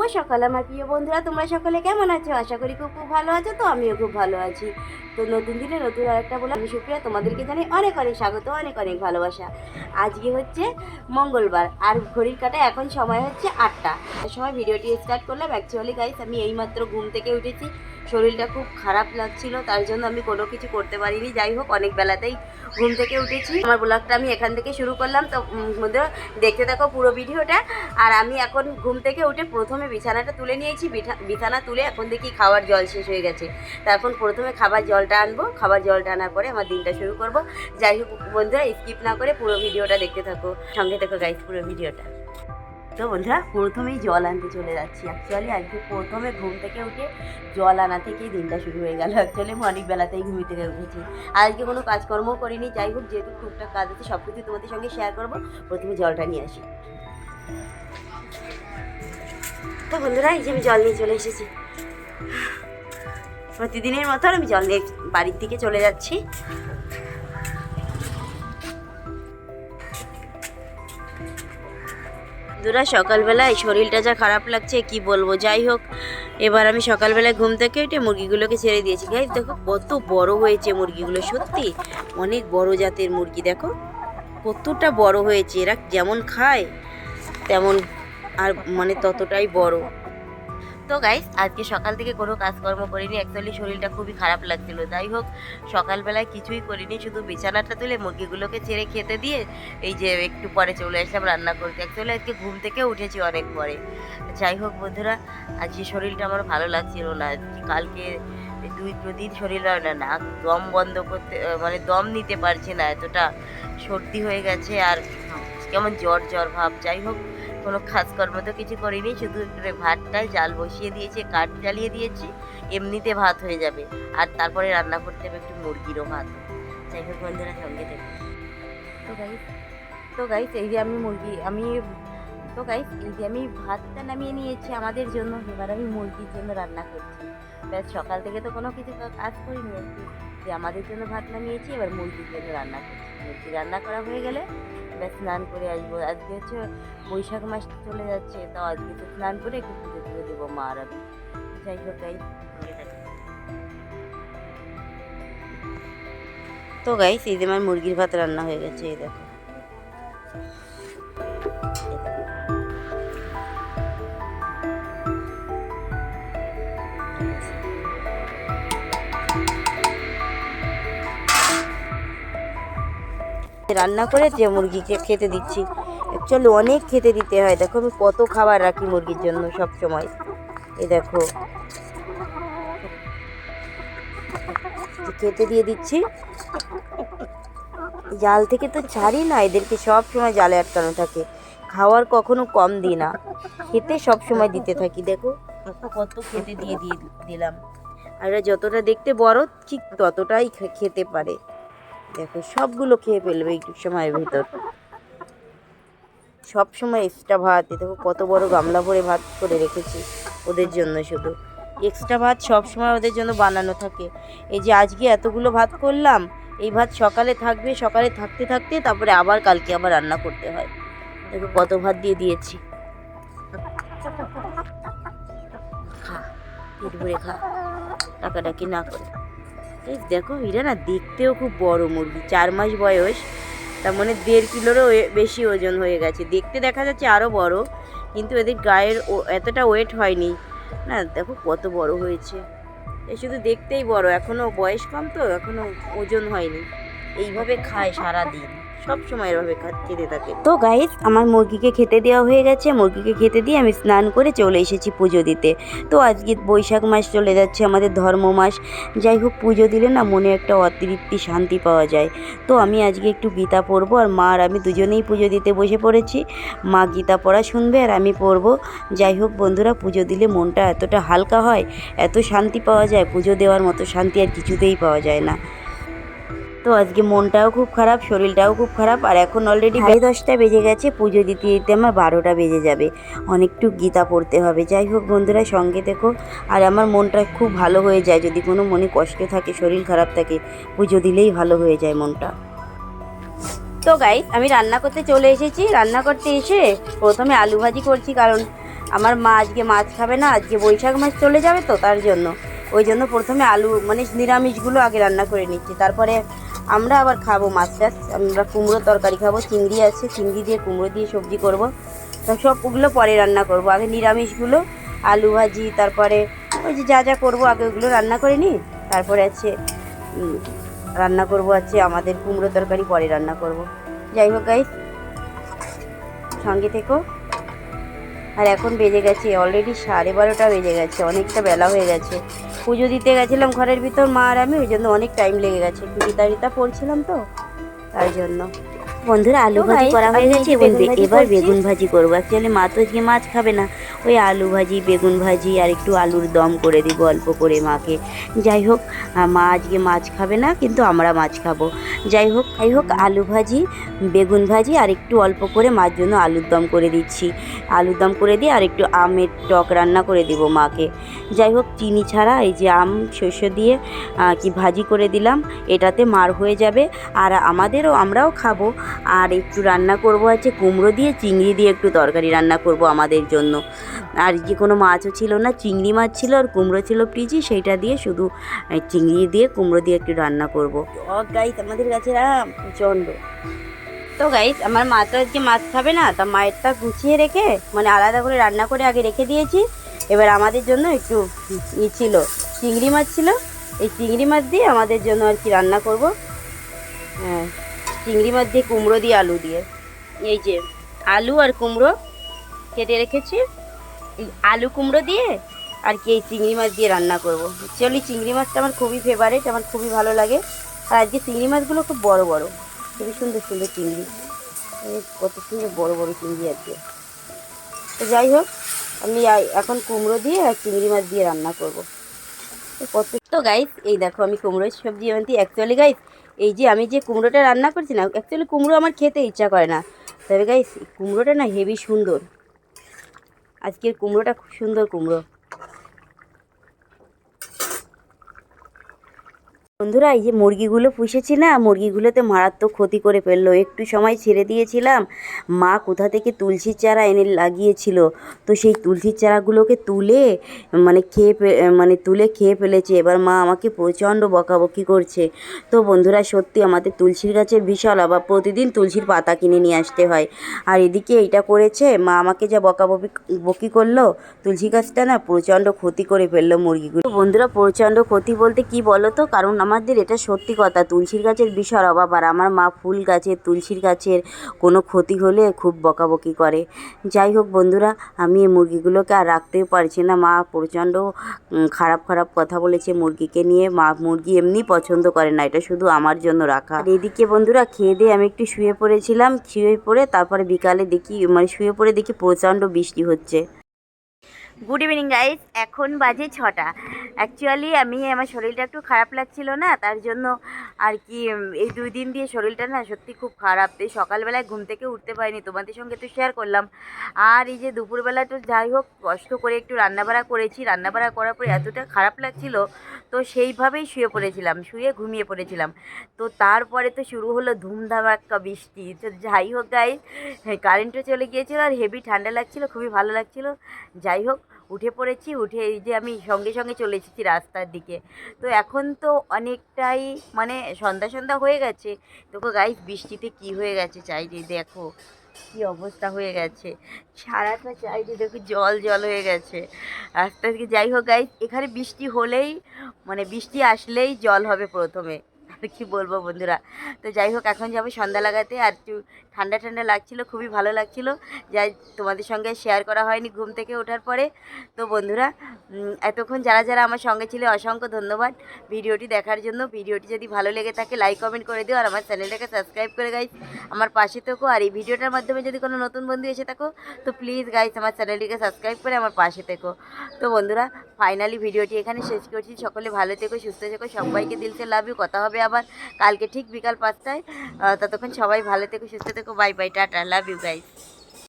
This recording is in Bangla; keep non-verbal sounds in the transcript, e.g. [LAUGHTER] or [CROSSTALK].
শুভ সকাল আমার প্রিয় বন্ধুরা, তোমরা সকলে কেমন আছো? আশা করি খুব খুব ভালো আছো, তো আমিও খুব ভালো আছি। তো নতুন দিনে নতুন আরেকটা বলে আমি সুপ্রিয়া, তোমাদেরকে জানাই অনেক অনেক স্বাগত, অনেক অনেক ভালোবাসা। আজকে হচ্ছে মঙ্গলবার, আর ঘড়ির কাটা এখন সময় হচ্ছে আটটা। সময় ভিডিওটি স্টার্ট করলাম। অ্যাকচুয়ালি গাইস আমি এইমাত্র ঘুম থেকে উঠেছি। শরীরটা খুব খারাপ লাগছিল, তার জন্য আমি কোনো কিছু করতে পারিনি। যাই হোক, অনেক বেলাতেই ঘুম থেকে উঠেছি। আমার ব্লগটা আমি এখান থেকে শুরু করলাম। তো দেখতে থাকো পুরো ভিডিওটা। আর আমি এখন ঘুম থেকে উঠে প্রথমে বিছানাটা তুলে নিয়েছি। বিছানা তুলে এখন দেখি খাবার জল শেষ হয়ে গেছে। তা এখন প্রথমে খাবার জলটা আনব। খাবার জলটা আনার পরে আমার দিনটা শুরু করব। যাই হোক, বন্ধুরা, স্কিপ না করে পুরো ভিডিওটা দেখতে থাকো। সঙ্গে থাকো গাইজ পুরো ভিডিওটা। তো বন্ধুরা, প্রথমেই জল আনতে চলে যাচ্ছি। অ্যাকচুয়ালি আজকে প্রথমে ঘুম থেকে উঠে জল আনা থেকেই দিনটা শুরু হয়ে গেল। অ্যাকচুয়ালি আমি অনেক বেলাতেই ঘুমি থেকে উঠেছি। আজকে কোনো কাজকর্মও করিনি, যাই হোক, যেহেতু টুকটাক কাজ আছে সব কিছু তোমাদের সঙ্গে শেয়ার করব। প্রথমে জলটা নিয়ে আসি। তো বন্ধুরা, এই যে আমি জল নিয়ে চলে এসেছি। প্রতিদিনের মতো আমি জল নিয়ে বাড়ির দিকে চলে যাচ্ছি। দুরা সকালবেলায় শরীরটা যা খারাপ লাগছে, কি বলব? যাই হোক, এবার আমি সকালবেলায় ঘুম থেকে উঠে মুরগিগুলোকে ছেড়ে দিয়েছি। গাই দেখো কত বড় হয়েছে মুরগিগুলো, সত্যি। অনেক বড় জাতের মুরগি, দেখো। কতটা বড় হয়েছে, এরা যেমন খায়, তেমন আর মানে ততটাই বড়। তো গাইস আজকে সকাল থেকে কোনো কাজকর্ম করিনি অ্যাকচুয়ালি শরীরটা খুবই খারাপ লাগছিল। যাই হোক, সকালবেলায় কিছুই করিনি, শুধু বিছানাটা তুলে মুরগিগুলোকে ছেড়ে খেতে দিয়ে এই যে একটু পরে চলে আসলাম রান্না করতে। অ্যাকচুয়ালি আজকে ঘুম থেকে উঠেছি অনেক পরে। যাই হোক বন্ধুরা, আজকে শরীরটা আমার ভালো লাগছিল না। কালকে দুই দিন শরীর হয় না, নাক দম বন্ধ করতে মানে দম নিতে পারছি না, এতটা সর্দি হয়ে গেছে আর কেমন জ্বর জ্বর ভাব। যাই হোক কোনো কাজকর্ম তো কিছু করিনি, শুধু ভাতটায় জাল বসিয়ে দিয়েছি, কাঠ জ্বালিয়ে দিয়েছি, এমনিতে ভাত হয়ে যাবে। আর তারপরে রান্না করতে হবে একটু মুরগিরও ভাত। যাই হোক বন্ধুরা, সঙ্গে থেকে। তো গাই তো গাইস এই যে আমি মুরগি, আমি, তো গাইস এই যে আমি ভাতটা নামিয়ে নিয়েছি আমাদের জন্য, এবার আমি মুরগির জন্য রান্না করছি। ব্যাস, সকাল থেকে তো কোনো কিছু কাজ করিনি আর কি। যে আমাদের জন্য ভাত নামিয়েছি, এবার মুরগির জন্য রান্না করছি। মুরগি রান্না করা হয়ে গেলে ব্যাস স্নান করে আসব। আজকে হচ্ছে বৈশাখ মাস চলে যাচ্ছে, তাও আজকে তো স্নান করে একটু পুজো টুজো দেবো মা আর আমি। যাই হোক তাই তো গাই সেই যে আমার মুরগির ভাত রান্না হয়ে গেছে, এই দেখো। রান্না করে যে মুরগিকে খেতে দিচ্ছি। অ্যাকচুয়ালি অনেক খেতে দিতে হয়। দেখো আমি কত খাবার রাখি মুরগির জন্য সব সময় এই দেখো। খেতে দিয়ে দিচ্ছি। জাল থেকে তো ছাড়ি না, এদেরকে সব সময় জালে আটকানো থাকে। খাওয়ার কখনো কম দিই না। খেতে সব সময় দিতে থাকি। দেখো কত খেতে দিয়ে দিয়ে দিলাম। আর যতটা দেখতে বড়, ঠিক ততটাই খেতে পারে। দেখো, সবগুলো খেয়ে ফেলবে একটু সময়ের ভিতর। সব সময় এক্সট্রা ভাত, এ দেখো কত বড় গামলা ভরে ভাত করে রেখেছি ওদের জন্য শুধু। এক্সট্রা ভাত সব সময় ওদের জন্য বানানো থাকে। এই যে আজকে এতগুলো ভাত করলাম, এই ভাত সকালে থাকবে, সকালে থাকতে থাকতে তারপরে আবার কালকে আবার রান্না করতে হয়। দেখো কত ভাত দিয়ে দিয়েছি। খা, পেট ভরে খা টাকাটাকি না করে। এই দেখো হীরা না দেখতেও খুব বড় মুরগি, চার মাস বয়স। তার মানে দেড় কিলোরও বেশি ওজন হয়ে গেছে। দেখতে দেখা যাচ্ছে আরও বড়, কিন্তু এদের গায়ের এতটা ওয়েট হয়নি। না, দেখো কত বড় হয়েছে। এ শুধু দেখতেই বড় এখনও বয়স কম তো এখনও ওজন হয়নি। এইভাবে খায় সারা দিন সব সময় এভাবে খেতে থাকে। তো গাইস আমার মুরগিকে খেতে দেওয়া হয়ে গেছে। মুরগিকে খেতে দিয়ে আমি স্নান করে চলে এসেছি পুজো দিতে। তো আজকে বৈশাখ মাস চলে যাচ্ছে, আমাদের ধর্ম মাস। যাই হোক, পুজো দিলে না মনে একটা অতৃপ্তি, শান্তি পাওয়া যায়। তো আমি আজকে একটু গীতা পড়ব আর মা আর আমি দুজনেই পুজো দিতে বসে পড়েছি। মা গীতা পড়া শুনবে আর আমি পড়ব। যাই হোক, বন্ধুরা, পুজো দিলে মনটা এতটা হালকা হয়, এত শান্তি পাওয়া যায়, পুজো দেওয়ার মতো শান্তি আর কিছুতেই পাওয়া যায় না। তো আজকে মনটাও খুব খারাপ শরীরটাও খুব খারাপ আর এখন অলরেডি সাড়ে দশটা বেজে গেছে পুজো দিতে দিতে আমার বারোটা বেজে যাবে। অনেকটু গীতা পড়তে হবে। যাই হোক বন্ধুরা সঙ্গে দেখো আর আমার মনটা খুব ভালো হয়ে যায়। যদি কোনো মনে কষ্ট থাকে শরীর খারাপ থাকে পুজো দিলেই ভালো হয়ে যায় মনটা। তো গাইস আমি রান্না করতে চলে এসেছি। রান্না করতে এসে প্রথমে আলু ভাজি করছি কারণ আমার মা আজকে মাছ খাবে না। আজকে বৈশাখ মাস চলে যাবে তো তার জন্য। ওই জন্য প্রথমে আলু মানে নিরামিষগুলো আগে রান্না করে নিচ্ছি। তারপরে আমরা আবার খাব মাছ টাছ আমরা কুমড়ো তরকারি খাব, চিংড়ি আছে, চিংড়ি দিয়ে কুমড়ো দিয়ে সবজি করব। তো সবগুলো পরে রান্না করব। আগে নিরামিষগুলো, আলু ভাজি, তারপরে ওই যে যা যা করব, আগে ওগুলো রান্না করে নিই। তারপরে আছে রান্না করব আছে, আমাদের কুমড়ো তরকারি পরে রান্না করব। যাই হোক গাইস সঙ্গে থেকো। আর এখন বেজে গেছে অলরেডি সাড়ে বারোটা বেজে গেছে, অনেকটা বেলা হয়ে গেছে। পুজো দিতে গেছিলাম ঘরের ভিতর, মা আর আমি, ওই জন্য অনেক টাইম লেগে গেছে। একটু রিতা পড়ছিলাম তো, তাই জন্য। বন্ধুরা আলু ভাজি করা হয়ে গেছে যে এবার বেগুন ভাজি করব। অ্যাকচুয়ালি মা তো আজকে মাছ খাবে না। ওই আলু ভাজি বেগুন ভাজি আর একটু আলুর দম করে দিব অল্প করে মাকে। যাই হোক মা আজকে মাছ খাবে না কিন্তু আমরা মাছ খাব। যাই হোক যাই হোক আলু ভাজি বেগুন ভাজি আর একটু অল্প করে মার জন্য আলুর দম করে দিচ্ছি। আলুর দম করে দিয়ে আর একটু আমের টক রান্না করে দিব মাকে। যাই হোক চিনি ছাড়া এই যে আম শস্য দিয়ে কি ভাজি করে দিলাম এটাতে মার হয়ে যাবে। আর আমাদেরও আমরাও খাব। আর একটু রান্না করব আছে, কুমড়ো দিয়ে, চিংড়ি দিয়ে একটু তরকারি রান্না করব আমাদের জন্য। আর যে কোনো মাছও ছিল না, চিংড়ি মাছ ছিল আর কুমড়ো ছিল ফ্রিজি সেইটা দিয়ে শুধু চিংড়ি দিয়ে, কুমড়ো দিয়ে একটু রান্না করব। গাইস আমাদের কাছে প্রচণ্ড। তো গাইস আমার মা তো আজকে মাছ খাবে না, তা মায়েরটা গুছিয়ে রেখে মানে আলাদা করে রান্না করে আগে রেখে দিয়েছি। এবার আমাদের জন্য একটু ই ছিল, চিংড়ি মাছ ছিল। এই চিংড়ি মাছ দিয়ে আমাদের জন্য আর কি রান্না করব। হ্যাঁ। চিংড়ি মাছ দিয়ে কুমড়ো দিয়ে আলু দিয়ে। এই যে আলু আর কুমড়ো কেটে রেখেছি। এই আলু কুমড়ো দিয়ে আর কি এই চিংড়ি মাছ দিয়ে রান্না করব। অ্যাকচুয়ালি চিংড়ি মাছটা আমার খুবই ফেভারিট আমার খুবই ভালো লাগে। আর আজকে চিংড়ি মাছগুলো খুব বড় বড়, খুবই সুন্দর সুন্দর চিংড়ি। কত সুন্দর বড় বড় চিংড়ি আজকে। তো যাই হোক, আমি এখন কুমড়ো দিয়ে আর চিংড়ি মাছ দিয়ে রান্না করব। কত তো গাইস এই দেখো আমি কুমড়োর সবজি আনতে অ্যাকচুয়ালি গাইস এই যে আমি যে কুমড়োটা রান্না করছি না অ্যাকচুয়ালি কুমড়ো আমার খেতে ইচ্ছা করে না। তবে গাই কুমড়োটা না হেভি সুন্দর। আজকের কুমড়োটা খুব সুন্দর কুমড়ো। বন্ধুরা, এই যে মুরগিগুলো পুষেছি না, মুরগিগুলোতে মারাত্মক ক্ষতি করে ফেলল। একটু সময় ছেড়ে দিয়েছিলাম, মা কোথা থেকে তুলসীর চারা এনে লাগিয়েছিল? তো সেই তুলসীর চারাগুলোকে তুলে মানে খেয়ে মানে তুলে খেয়ে ফেলেছে। এবার মা আমাকে প্রচণ্ড বকাবকি করছে। তো বন্ধুরা, সত্যি আমাদের তুলসীর গাছের বিশাল অভাব। প্রতিদিন তুলসীর পাতা কিনে নিয়ে আসতে হয়। আর এদিকে এইটা করেছে, মা আমাকে যা বকাবকি, বকি করল, তুলসী গাছটা না প্রচণ্ড ক্ষতি করে ফেলল মুরগিগুলো। বন্ধুরা, প্রচণ্ড ক্ষতি বলতে কি বলো তো কারণ আমাদের এটা সত্যি কথা। তুলসীর গাছের বিশাল অভাব আর আমার মা ফুল গাছের তুলসীর গাছের কোনো ক্ষতি হলে খুব বকাবকি করে। যাই হোক বন্ধুরা, আমি এই মুরগিগুলোকে আর রাখতেও পারছি না। মা প্রচণ্ড খারাপ খারাপ কথা বলেছে মুরগিকে নিয়ে। মা মুরগি এমনি পছন্দ করে না, এটা শুধু আমার জন্য রাখা। এদিকে বন্ধুরা, খেয়ে দিয়ে আমি একটু শুয়ে পড়েছিলাম। শুয়ে পড়ে তারপরে বিকালে দেখি মানে শুয়ে পড়ে দেখি প্রচণ্ড বৃষ্টি হচ্ছে। গুড ইভিনিং গাইস এখন বাজে ছটা। অ্যাকচুয়ালি আমি, আমার শরীরটা একটু খারাপ লাগছিল না, তার জন্য আর কি এই দুই দিন দিয়ে শরীরটা না সত্যি খুব খারাপ। এই সকালবেলায় ঘুম থেকে উঠতে পারিনি, তোমাদের সঙ্গে তো শেয়ার করলাম। আর এই যে দুপুরবেলা তো যাই হোক, কষ্ট করে একটু রান্নাবাড়া করেছি। রান্নাবাড়া করার পরে এতটা খারাপ লাগছিল, তো সেইভাবেই শুয়ে পড়েছিলাম, শুয়ে ঘুমিয়ে পড়েছিলাম। তো তারপরে তো শুরু হলো ধুমধাম ধুমধামাক্কা বৃষ্টি। তো যাই হোক গাই কারেন্টও চলে গিয়েছিল আর হেভি ঠান্ডা লাগছিল, খুবই ভালো লাগছিল। যাই হোক উঠে পড়েছি, উঠে এই যে আমি সঙ্গে সঙ্গে চলে এসেছি রাস্তার দিকে। তো এখন তো অনেকটাই মানে সন্ধ্যা সন্ধ্যা হয়ে গেছে। তো গাইস বৃষ্টিতে কি হয়ে গেছে চাই চাইরে, দেখো কি অবস্থা হয়ে গেছে। সারাটা চাই চাইরে দেখো জল জল হয়ে গেছে। রাস্তা থেকে যাই হোক গাইস এখানে বৃষ্টি হলেই মানে বৃষ্টি আসলেই জল হবে প্রথমে। আর [LAUGHS] কি বলব বন্ধুরা? তো যাই হোক, এখন যাব সন্ধ্যা লাগাতে। আর একটু ঠান্ডা ঠান্ডা লাগছিল, খুবই ভালো লাগছিল। যাই, তোমাদের সঙ্গে শেয়ার করা হয়নি ঘুম থেকে ওঠার পরে। তো বন্ধুরা এতক্ষণ যারা যারা আমার সঙ্গে ছিল, অসংখ্য ধন্যবাদ ভিডিওটি দেখার জন্য। ভিডিওটি যদি ভালো লেগে থাকে লাইক কমেন্ট করে দিও। আর আমার চ্যানেলটাকে সাবস্ক্রাইব করে গাইস আমার পাশে থেকো। আর এই ভিডিওটার মাধ্যমে যদি কোনো নতুন বন্ধু এসে থাকো, তো প্লিজ গাইস আমার চ্যানেলটিকে সাবস্ক্রাইব করে আমার পাশে থেকো। তো বন্ধুরা ফাইনালি ভিডিওটি এখানে শেষ করছি। সকলে ভালো থেকো, সুস্থ থেকো। সবাইকে দিলসে লাভ কথা হবে আবার কালকে ঠিক বিকাল পাঁচটায় ততক্ষণ সবাই ভালো থেকো, সুস্থ থেকো bye bye tata love you guys